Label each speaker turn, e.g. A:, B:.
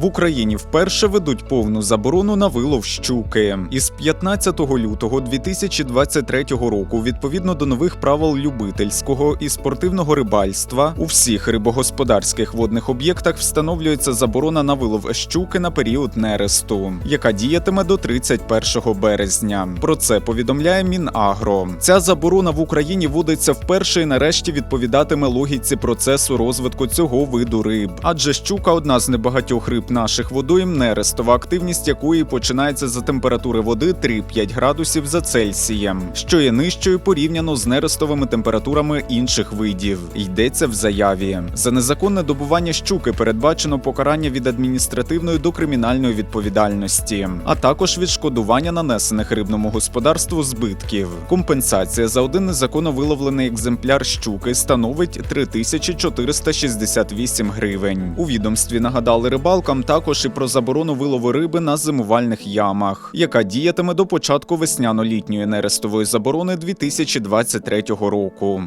A: В Україні вперше ведуть повну заборону на вилов щуки. Із 15 лютого 2023 року, відповідно до нових правил любительського і спортивного рибальства, у всіх рибогосподарських водних об'єктах встановлюється заборона на вилов щуки на період нересту, яка діятиме до 31 березня. Про це повідомляє Мінагро. Ця заборона в Україні вводиться вперше і нарешті відповідатиме логіці процесу розвитку цього виду риб. Адже щука одна з небагатьох риб наших водойм, нерестова активність якої починається за температури води 3-5 градусів за Цельсієм, що є нижчою порівняно з нерестовими температурами інших видів. Йдеться в заяві. За незаконне добування щуки передбачено покарання від адміністративної до кримінальної відповідальності, а також відшкодування нанесених рибному господарству збитків. Компенсація за один незаконно виловлений екземпляр щуки становить 3468 гривень. У відомстві нагадали рибалкам також і про заборону вилову риби на зимувальних ямах, яка діятиме до початку весняно-літньої нерестової заборони 2023 року.